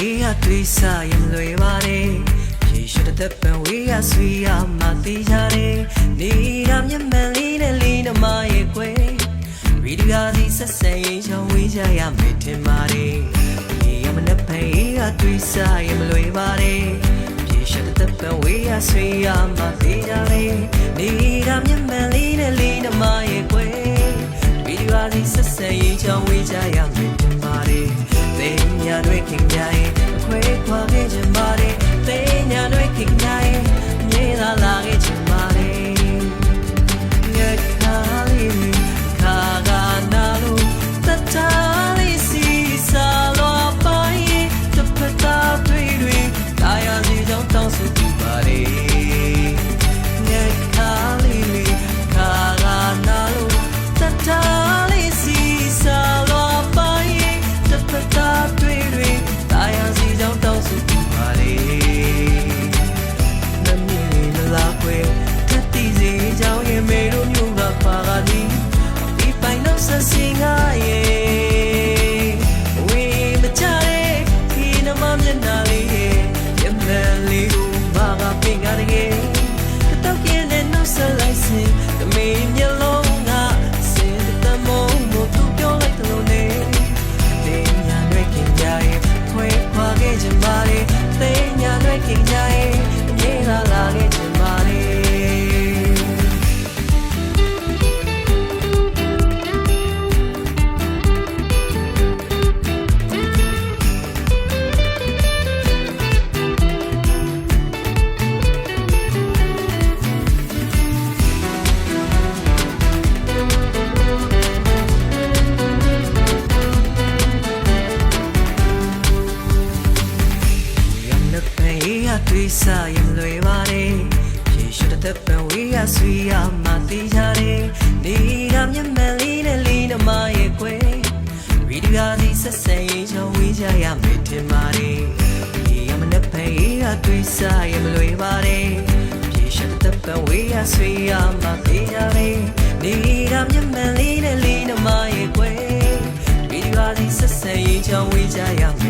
တွေးစားရင်လွယ်ပါတယ်ရေရှိတဲ့တပ်ပံဝေးရဆွေးရမှသိကြတယ်နေတာမျက်မှန်လေးနဲ့လေးနှမရဲ့ကွယ်ဗီဒီယိုစီဆက်ဆံရင်ချောင်းဝေးကြရမယ်ထင်ပါတယ်ဒီရမနဲ့ဖေးကတွေးစားရင်မလွယ်ပါတယ်ရေရှိတဲ့တပ်ပံဝေးရဆွေးရမှသိကြတယ်နေတာမျက်မှန်လေးနဲ့လေးနှမရဲ့ကွယ်ဗီဒီယိုအစီဆက်ဆံရေးချောင်းဝေးကြရမယ်တင်ပါတယ်။သိညာတွေခင်ကြရဲ့ ရတွေးစားရင်လွယ်ပါတယ်ရေရှိတဲ့ပံဝေးရဆွေးရမှသိကြတယ်နေတာမျက်မှန်လေးနဲ့လေးနှမရဲ့ကွယ်ဗီဒီယိုဒီဆက်ဆံရေးချောင်းဝေးကြရမယ်ထင်ပါတယ်ဒီရမနဖေးရတွေးစားရင်လွယ်ပါတယ်ရေရှိတဲ့ပံဝေးရဆွေးရမှသိကြတယ်နေတာမျက်မှန်လေးနဲ့လေးနှမရဲ့ကွယ်ဗီဒီယိုဒီဆက်ဆံရေးချောင်းဝေးကြရမယ်